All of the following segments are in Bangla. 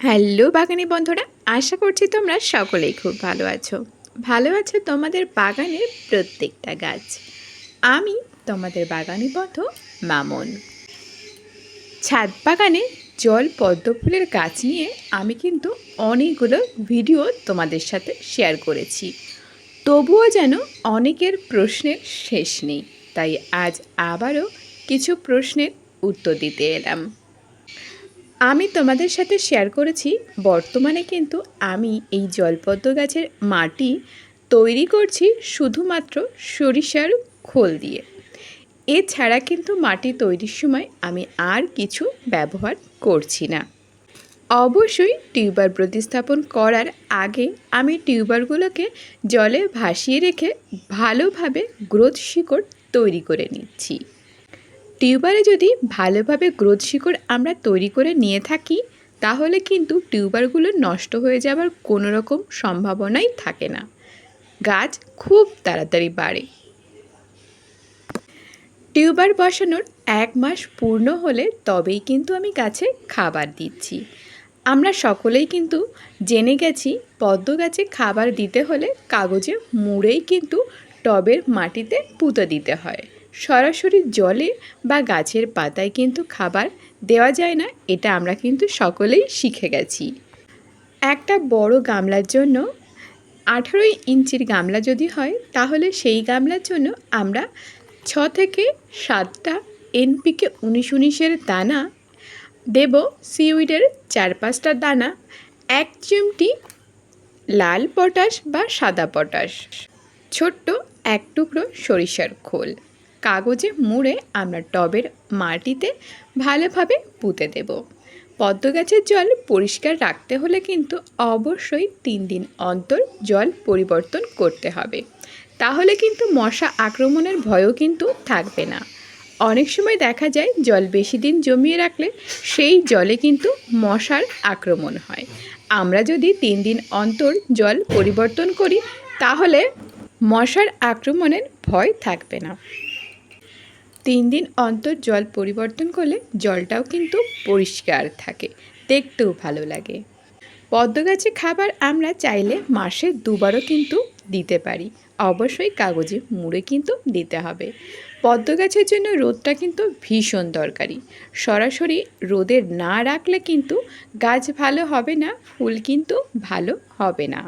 হ্যালো বাগানি বন্ধুরা, আশা করছি তোমরা সকলেই খুব ভালো আছো। ভালো আছো তোমাদের বাগানের প্রত্যেকটা গাছ। আমি তোমাদের বাগানি বন্ধু মামন। ছাদ বাগানে জল পদ্ম ফুলের গাছ নিয়ে আমি কিন্তু অনেকগুলো ভিডিও তোমাদের সাথে শেয়ার করেছি। তবুও যেন অনেকের প্রশ্নের শেষ নেই, তাই আজ আবারও কিছু প্রশ্নের উত্তর দিতে এলাম। আমি তোমাদের সাথে শেয়ার করেছি, বর্তমানে কিন্তু আমি এই জলপদ্ম গাছের মাটি তৈরি করছি শুধুমাত্র সরিষার খোল দিয়ে। এছাড়া কিন্তু মাটি তৈরির সময় আমি আর কিছু ব্যবহার করছি না। অবশ্যই টিউবার প্রতিস্থাপন করার আগে আমি টিউবারগুলোকে জলে ভাসিয়ে রেখে ভালোভাবে গ্রোথ শিকড় তৈরি করে নিচ্ছি। টিউবারে যদি ভালোভাবে গ্রোথ শিকড় আমরা তৈরি করে নিয়ে থাকি, তাহলে কিন্তু টিউবারগুলো নষ্ট হয়ে যাবার কোনো রকম সম্ভাবনাই থাকে না। গাছ খুব তাড়াতাড়ি বাড়ে। টিউবার বসানোর এক মাস পূর্ণ হলে তবেই কিন্তু আমি গাছে খাবার দিচ্ছি। আমরা সকলেই কিন্তু জেনে গেছি, পদ্ম গাছে খাবার দিতে হলে কাগজে মুড়েই কিন্তু টবের মাটিতে পুঁতে দিতে হয়। সরাসরি জলে বা গাছের পাতায় কিন্তু খাবার দেওয়া যায় না, এটা আমরা কিন্তু সকলেই শিখে গেছি। একটা বড় গামলার জন্য আঠারোই ইঞ্চির গামলা যদি হয়, তাহলে সেই গামলার জন্য আমরা ছ থেকে সাতটা এনপিকে উনিশ উনিশের দানা দেব, সিউইডের চার পাঁচটা দানা, এক চিমটি লাল পটাশ বা সাদা পটাশ, ছোট্ট এক টুকরো সরিষার খোল। কাগজে মুড়ে আমরা টবের মাটিতে ভালোভাবে পুঁতে দেব। পদ্ম গাছের জল পরিষ্কার রাখতে হলে কিন্তু অবশ্যই তিন দিন অন্তর জল পরিবর্তন করতে হবে। তাহলে কিন্তু মশা আক্রমণের ভয়ও কিন্তু থাকবে না। অনেক সময় দেখা যায় জল বেশি দিন জমিয়ে রাখলে সেই জলে কিন্তু মশার আক্রমণ হয়। আমরা যদি তিন দিন অন্তর জল পরিবর্তন করি, তাহলে মশার আক্রমণের ভয় থাকবে না। তিন দিন অন্তর জল পরিবর্তন করলে জলটাও কিন্তু পরিষ্কার থাকে। দেখতেও ভালো লাগে। পদ্ম গাছে খাবার আমরা চাইলে মাসে দুবারও কিন্তু দিতে পারি। অবশ্যই কাগজে মুড়ে কিন্তু দিতে হবে। পদ্ম গাছের জন্য রোদটা কিন্তু ভীষণ দরকারি। সরাসরি রোদের না রাখলে কিন্তু গাছ ভালো হবে না, ফুল কিন্তু ভালো হবে না।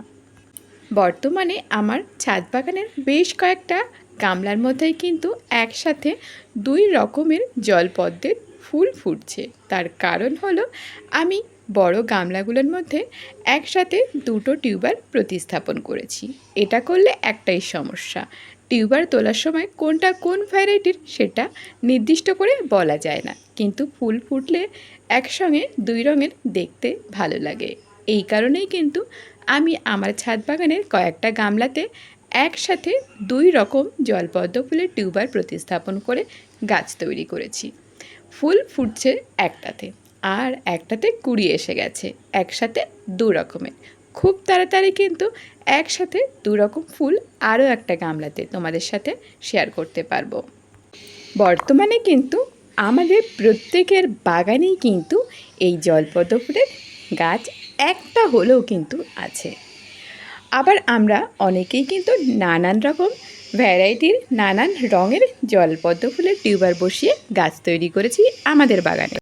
বর্তমানে আমার ছাদ বাগানের বেশ কয়েকটা গামলার মধ্যেই কিন্তু একসাথে দুই রকমের জলপদ্মের ফুল ফুটছে। তার কারণ হলো, আমি বড় গামলাগুলোর মধ্যে একসাথে দুটো টিউবার প্রতিস্থাপন করেছি। এটা করলে একটাই সমস্যা, টিউবার তোলার সময় কোনটা কোন ভ্যারাইটির সেটা নির্দিষ্ট করে বলা যায় না। কিন্তু ফুল ফুটলে একসঙ্গে দুই রঙের দেখতে ভালো লাগে। এই কারণেই কিন্তু আমি আমার ছাদ বাগানের কয়েকটা গামলাতে একসাথে দুই রকম জলপদ্ম ফুলের টিউবার প্রতিস্থাপন করে গাছ তৈরি করেছি। ফুল ফুটছে একটাতে আর একটাতে কুড়ি এসে গেছে, একসাথে দু রকমের। খুব তাড়াতাড়ি কিন্তু একসাথে দু রকম ফুল আরও একটা গামলাতে তোমাদের সাথে শেয়ার করতে পারব। বর্তমানে কিন্তু আমাদের প্রত্যেকের বাগানেই কিন্তু এই জলপদ্ম ফুলের গাছ একটা হলেও কিন্তু আছে। আবার আমরা অনেকেই কিন্তু নানান রকম ভ্যারাইটির নানান রঙের জলপদ্ম ফুলের টিউবার বসিয়ে গাছ তৈরি করেছি আমাদের বাগানে।